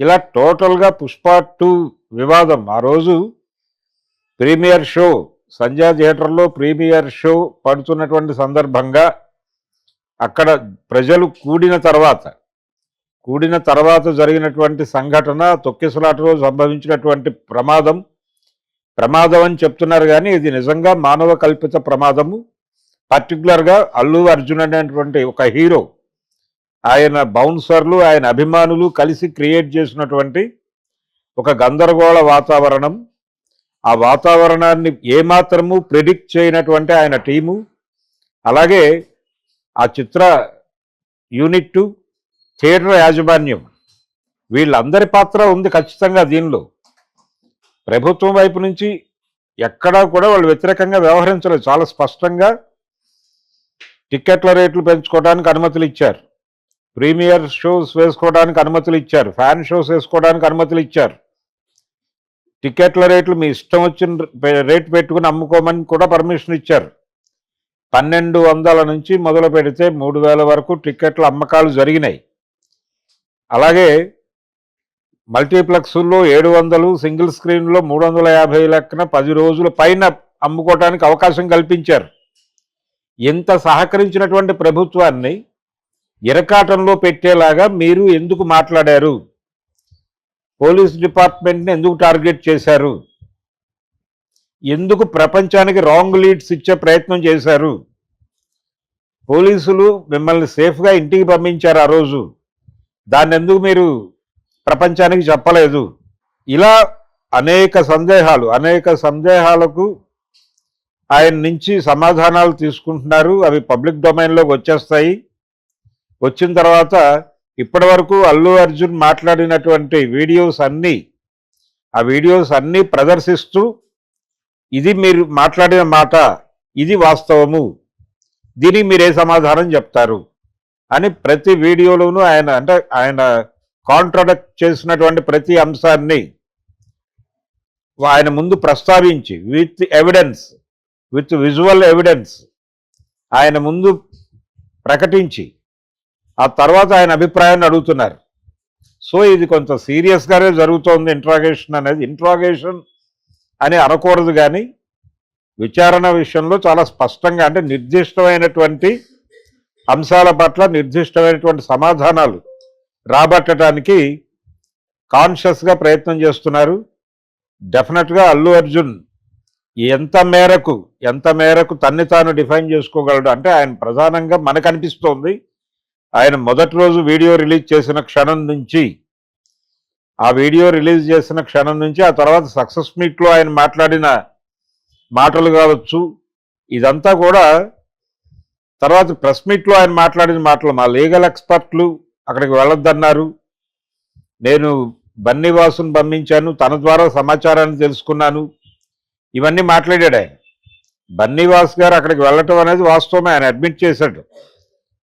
ఇలా టోటల్గా పుష్ప టూ వివాదం. ఆ రోజు ప్రీమియర్ షో సంధ్యా థియేటర్లో ప్రీమియర్ షో పడుతున్నటువంటి సందర్భంగా అక్కడ ప్రజలు కూడిన తర్వాత కూడిన తర్వాత జరిగినటువంటి సంఘటన తొక్కిసలాటలో సంభవించినటువంటి ప్రమాదం. ప్రమాదం అని చెప్తున్నారు కానీ ఇది నిజంగా మానవ కల్పిత ప్రమాదము. పర్టికులర్గా అల్లు అర్జున్ అనేటువంటి ఒక హీరో ఆయన బౌన్సర్లు ఆయన అభిమానులు కలిసి క్రియేట్ చేసినటువంటి ఒక గందరగోళ వాతావరణం. ఆ వాతావరణాన్ని ఏమాత్రము ప్రిడిక్ట్ చేయనటువంటి ఆయన టీము. అలాగే ఆ చిత్ర యూనిట్ థియేటర్ యాజమాన్యం. వీళ్ళందరి పాత్ర ఉంది ఖచ్చితంగా దీనిలో. ప్రభుత్వం వైపు నుంచి ఎక్కడా కూడా వాళ్ళు వ్యతిరేకంగా వ్యవహరించలేదు. చాలా స్పష్టంగా టిక్కెట్ల రేట్లు పెంచుకోవడానికి అనుమతులు ఇచ్చారు. ప్రీమియర్ షోస్ వేసుకోవడానికి అనుమతులు ఇచ్చారు. ఫ్యాన్ షోస్ వేసుకోవడానికి అనుమతులు ఇచ్చారు. టికెట్ల రేట్లు మీ ఇష్టం వచ్చిన రేట్ పెట్టుకుని అమ్ముకోమని కూడా పర్మిషన్ ఇచ్చారు. పన్నెండు వందల నుంచి మొదలు పెడితే మూడు వేల వరకు టికెట్ల అమ్మకాలు జరిగినాయి. అలాగే మల్టీప్లెక్స్లో ఏడు వందలు సింగిల్ స్క్రీన్లో మూడు వందల యాభై లెక్కన పది రోజుల పైన అమ్ముకోవటానికి అవకాశం కల్పించారు. ఇంత సహకరించినటువంటి ప్రభుత్వాన్ని ఇరకాటంలో పెట్టేలాగా మీరు ఎందుకు మాట్లాడారు? పోలీస్ డిపార్ట్మెంట్ని ఎందుకు టార్గెట్ చేశారు? ఎందుకు ప్రపంచానికి రాంగ్ లీడ్స్ ఇచ్చే ప్రయత్నం చేశారు? పోలీసులు మిమ్మల్ని సేఫ్గా ఇంటికి పంపించారు ఆ రోజు. దాన్ని ఎందుకు మీరు ప్రపంచానికి చెప్పలేదు? ఇలా అనేక సందేహాలు అనేక సందేహాలకు ఆయన నుంచి సమాధానాలు తీసుకుంటున్నారు. అవి పబ్లిక్ డొమైన్లోకి వచ్చేస్తాయి. వచ్చిన తర్వాత ఇప్పటి వరకు అల్లు అర్జున్ మాట్లాడినటువంటి వీడియోస్ అన్నీ ఆ వీడియోస్ అన్నీ ప్రదర్శిస్తూ ఇది మీరు మాట్లాడిన మాట ఇది వాస్తవము దీనికి మీరే సమాధానం చెప్తారు అని ప్రతి వీడియోలోనూ ఆయన అంటే ఆయన కాంట్రడక్ట్ చేసినటువంటి ప్రతి అంశాన్ని ఆయన ముందు ప్రస్తావించి with evidence with visual evidence ఆయన ముందు ప్రకటించి ఆ తర్వాత ఆయన అభిప్రాయాన్ని అడుగుతున్నారు. సో ఇది కొంత సీరియస్గానే జరుగుతోంది ఇంట్రాగేషన్ అనేది. ఇంట్రాగేషన్ అని అనకూడదు కానీ విచారణ విషయంలో చాలా స్పష్టంగా అంటే నిర్దిష్టమైనటువంటి అంశాల పట్ల నిర్దిష్టమైనటువంటి సమాధానాలు రాబట్టడానికి కాన్షియస్గా ప్రయత్నం చేస్తున్నారు. డెఫినెట్గా అల్లు అర్జున్ ఎంత మేరకు ఎంత మేరకు తన్ని తాను డిఫైన్ చేసుకోగలడు అంటే ఆయన ప్రధానంగా మనకు అనిపిస్తోంది. ఆయన మొదటి రోజు వీడియో రిలీజ్ చేసిన క్షణం నుంచి ఆ వీడియో రిలీజ్ చేసిన క్షణం నుంచి ఆ తర్వాత సక్సెస్ మీట్లో ఆయన మాట్లాడిన మాటలు కావచ్చు ఇదంతా కూడా తర్వాత ప్రెస్ మీట్లో ఆయన మాట్లాడిన మాటలు మా లీగల్ ఎక్స్పర్ట్లు అక్కడికి వెళ్ళొద్దన్నారు. నేను బన్నీవాసును పంపించాను తన ద్వారా సమాచారాన్ని తెలుసుకున్నాను. ఇవన్నీ మాట్లాడాడు ఆయన. బన్నీవాస్ గారు అక్కడికి వెళ్ళటం అనేది వాస్తవమే ఆయన అడ్మిట్ చేశాడు.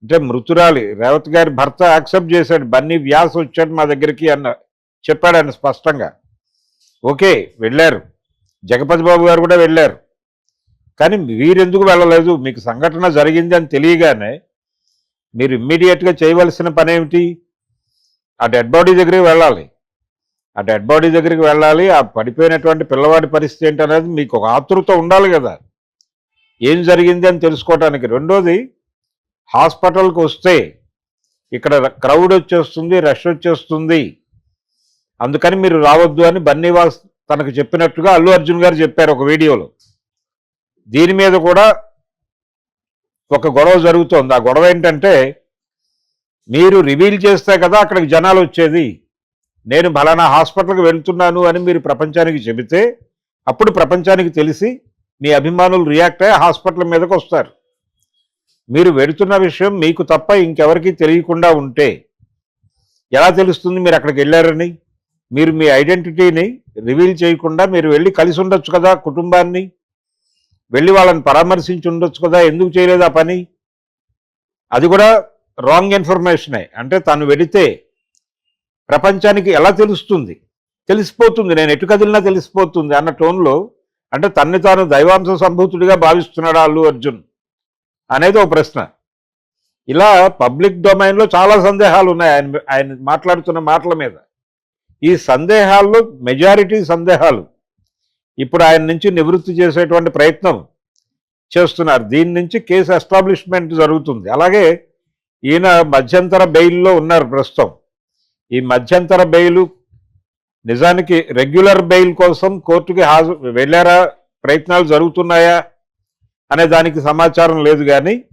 అంటే మృతురాలి రేవత్ గారి భర్త యాక్సెప్ట్ చేశాడు. బన్నీ వ్యాస్ వచ్చాడు మా దగ్గరికి అన్న చెప్పాడు ఆయన స్పష్టంగా. ఓకే వెళ్ళారు. జగపతి బాబు గారు కూడా వెళ్ళారు. కానీ వీరెందుకు వెళ్ళలేదు? మీకు సంఘటన జరిగింది అని తెలియగానే మీరు ఇమ్మీడియట్గా చేయవలసిన పని ఏమిటి? ఆ డెడ్ బాడీ దగ్గరికి వెళ్ళాలి. ఆ డెడ్ బాడీ దగ్గరికి వెళ్ళాలి. ఆ పడిపోయినటువంటి పిల్లవాడి పరిస్థితి ఏంటి అనేది మీకు ఒక ఆతృత ఉండాలి కదా. ఏం జరిగింది అని తెలుసుకోవటానికి. రెండోది హాస్పిటల్కి వస్తే ఇక్కడ క్రౌడ్ వచ్చేస్తుంది రష్ వచ్చేస్తుంది. అందుకని మీరు రావద్దు అని బన్నీవాస్ తనకు చెప్పినట్టుగా అల్లు అర్జున్ గారు చెప్పారు ఒక వీడియోలో. దీని మీద కూడా ఒక గొడవ జరుగుతోంది. ఆ గొడవ ఏంటంటే మీరు రివీల్ చేస్తే కదా అక్కడికి జనాలు వచ్చేది. నేను ఫలానా హాస్పిటల్కి వెళ్తున్నాను అని మీరు ప్రపంచానికి చెబితే అప్పుడు ప్రపంచానికి తెలిసి మీ అభిమానులు రియాక్ట్ అయ్యి హాస్పిటల్ మీదకి వస్తారు. మీరు వెడుతున్న విషయం మీకు తప్ప ఇంకెవరికి తెలియకుండా ఉంటే ఎలా తెలుస్తుంది మీరు అక్కడికి వెళ్ళారని? మీరు మీ ఐడెంటిటీని రివీల్ చేయకుండా మీరు వెళ్ళి కలిసి ఉండొచ్చు కదా కుటుంబాన్ని? వెళ్ళి వాళ్ళని పరామర్శించి ఉండొచ్చు కదా? ఎందుకు చేయలేదు ఆ పని? అది కూడా రాంగ్ ఇన్ఫర్మేషనే అంటే తను వెడితే ప్రపంచానికి ఎలా తెలుస్తుంది? తెలిసిపోతుంది. నేను ఎటు కదిలినా తెలిసిపోతుంది అన్న టోన్లో అంటే తన్ని తాను దైవాంశ సంభూతుడిగా భావిస్తున్నాడు అల్లు అర్జున్. అనేది ఒక ప్రశ్న. ఇలా పబ్లిక్ డొమైన్లో చాలా సందేహాలు ఉన్నాయి ఆయన ఆయన మాట్లాడుతున్న మాటల మీద. ఈ సందేహాల్లో మెజారిటీ సందేహాలు. ఇప్పుడు ఆయన నుంచి నివృత్తి చేసేటువంటి ప్రయత్నం చేస్తున్నారు. దీని నుంచి కేసు ఎస్టాబ్లిష్మెంట్ జరుగుతుంది. అలాగే ఈయన మధ్యంతర బెయిల్లో ఉన్నారు ప్రస్తుతం. ఈ మధ్యంతర బెయిలు నిజానికి రెగ్యులర్ బెయిల్ కోసం కోర్టుకి హాజరు వెళ్ళారా? ప్రయత్నాలు జరుగుతున్నాయా? అనే దానికి సమాచారం లేదు కానీ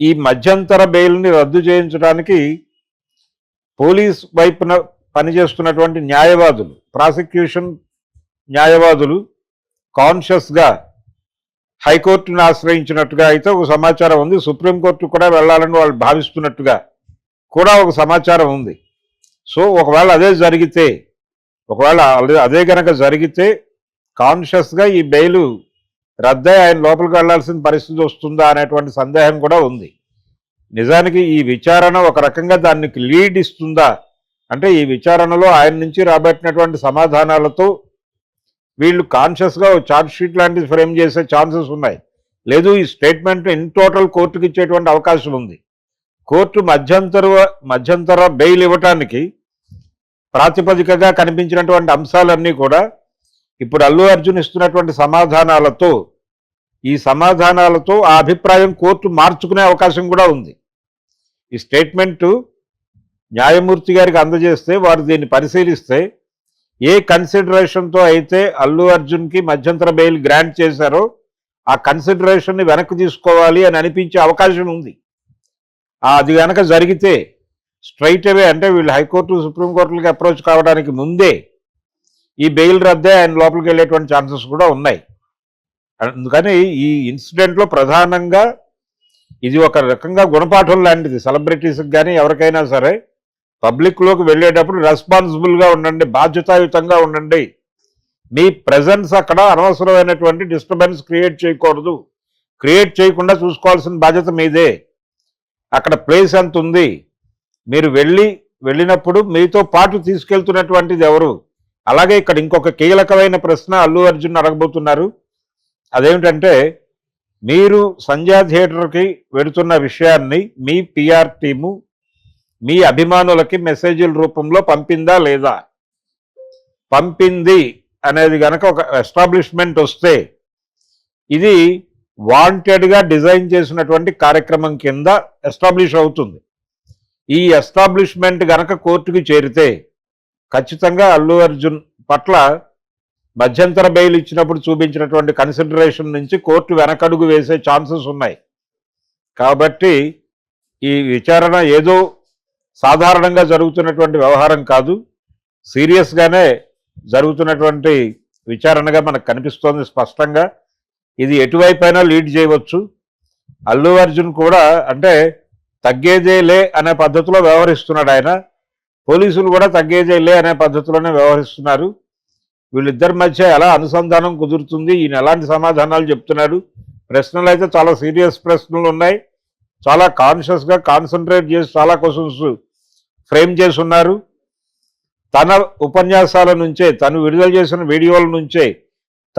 ఈ మధ్యంతర బెయిల్ని రద్దు చేయించడానికి పోలీస్ వైపున పనిచేస్తున్నటువంటి న్యాయవాదులు ప్రాసిక్యూషన్ న్యాయవాదులు కాన్షియస్గా హైకోర్టును ఆశ్రయించినట్టుగా అయితే ఒక సమాచారం ఉంది. సుప్రీంకోర్టు కూడా వెళ్ళాలని వాళ్ళు భావిస్తున్నట్టుగా కూడా ఒక సమాచారం ఉంది. సో ఒకవేళ అదే జరిగితే ఒకవేళ అదే- అదే జరిగితే కాన్షియస్గా ఈ బెయిలు రద్దై ఆయన లోపలికి వెళ్ళాల్సిన పరిస్థితి వస్తుందా అనేటువంటి సందేహం కూడా ఉంది. నిజానికి ఈ విచారణ ఒక రకంగా దానికి లీడ్ ఇస్తుందా? అంటే ఈ విచారణలో ఆయన నుంచి రాబట్టినటువంటి సమాధానాలతో వీళ్ళు కాన్షియస్గా ఛార్జ్ షీట్ లాంటిది ఫ్రేమ్ చేసే ఛాన్సెస్ ఉన్నాయి. లేదు ఈ స్టేట్మెంట్ ఇన్ టోటల్ కోర్టుకి ఇచ్చేటువంటి అవకాశం ఉంది. కోర్టు మధ్యంతర మధ్యంతర బెయిల్ ఇవ్వటానికి ప్రాతిపదికగా కనిపించినటువంటి అంశాలన్నీ కూడా ఇప్పుడు అల్లు అర్జున్ ఇస్తున్నటువంటి సమాధానాలతో ఈ సమాధానాలతో ఆ అభిప్రాయం కోర్టు మార్చుకునే అవకాశం కూడా ఉంది. ఈ స్టేట్మెంటు న్యాయమూర్తి గారికి అందజేస్తే వారు దీన్ని పరిశీలిస్తే ఏ కన్సిడరేషన్తో అయితే అల్లు అర్జున్కి మధ్యంతర బెయిల్ గ్రాంట్ చేశారో ఆ కన్సిడరేషన్ని వెనక్కి తీసుకోవాలి అని అనిపించే అవకాశం ఉంది. అది కనుక జరిగితే స్ట్రైట్ అవే అంటే వీళ్ళు హైకోర్టు సుప్రీంకోర్టులకి అప్రోచ్ కావడానికి ముందే ఈ బెయిల్ రద్దే ఆయన లోపలికి వెళ్ళేటువంటి ఛాన్సెస్ కూడా ఉన్నాయి. అందుకని ఈ ఇన్సిడెంట్లో ప్రధానంగా ఇది ఒక రకంగా గుణపాఠం లాంటిది. సెలబ్రిటీస్కి కానీ ఎవరికైనా సరే పబ్లిక్లోకి వెళ్ళేటప్పుడు రెస్పాన్సిబుల్గా ఉండండి బాధ్యతాయుతంగా ఉండండి. మీ ప్రజెన్స్ అక్కడ అనవసరమైనటువంటి డిస్టర్బెన్స్ క్రియేట్ చేయకూడదు. క్రియేట్ చేయకుండా చూసుకోవాల్సిన బాధ్యత మీదే. అక్కడ ప్లేస్ ఎంత ఉంది? మీరు వెళ్ళి వెళ్ళినప్పుడు మీతో పాటు తీసుకెళ్తున్నటువంటిది ఎవరు? అలాగే ఇక్కడ ఇంకొక కీలకమైన ప్రశ్న అల్లు అర్జున్ అడగబోతున్నారు. అదేమిటంటే మీరు సంధ్యా థియేటర్కి వెడుతున్న విషయాన్ని మీ పిఆర్ టీము మీ అభిమానులకి మెసేజ్ల రూపంలో పంపిందా లేదా? పంపింది అనేది గనక ఒక ఎస్టాబ్లిష్మెంట్ వస్తే ఇది వాంటెడ్గా డిజైన్ చేసినటువంటి కార్యక్రమం కింద ఎస్టాబ్లిష్ అవుతుంది. ఈ ఎస్టాబ్లిష్మెంట్ గనక కోర్టుకి చేరితే ఖచ్చితంగా అల్లు అర్జున్ పట్ల మధ్యంతర బెయిల్ ఇచ్చినప్పుడు చూపించినటువంటి కన్సిడరేషన్ నుంచి కోర్టు వెనకడుగు వేసే ఛాన్సెస్ ఉన్నాయి. కాబట్టి ఈ విచారణ ఏదో సాధారణంగా జరుగుతున్నటువంటి వ్యవహారం కాదు. సీరియస్గానే జరుగుతున్నటువంటి విచారణగా మనకు కనిపిస్తోంది స్పష్టంగా. ఇది ఎటువైపైనా లీడ్ చేయవచ్చు. అల్లు అర్జున్ కూడా అంటే తగ్గేదేలే అనే పద్ధతిలో వ్యవహరిస్తున్నాడు ఆయన. పోలీసులు కూడా తగ్గేదేలే అనే పద్ధతిలోనే వ్యవహరిస్తున్నారు. వీళ్ళిద్దరి మధ్య ఎలా అనుసంధానం కుదురుతుంది? ఈయన ఎలాంటి సమాధానాలు చెప్తున్నాడు? ప్రశ్నలు అయితే చాలా సీరియస్ ప్రశ్నలు ఉన్నాయి. చాలా కాన్షియస్గా కాన్సన్ట్రేట్ చేసి చాలా క్వశ్చన్స్ ఫ్రేమ్ చేసి ఉన్నారు. తన ఉపన్యాసాల నుంచే తను విడుదల చేసిన వీడియోల నుంచే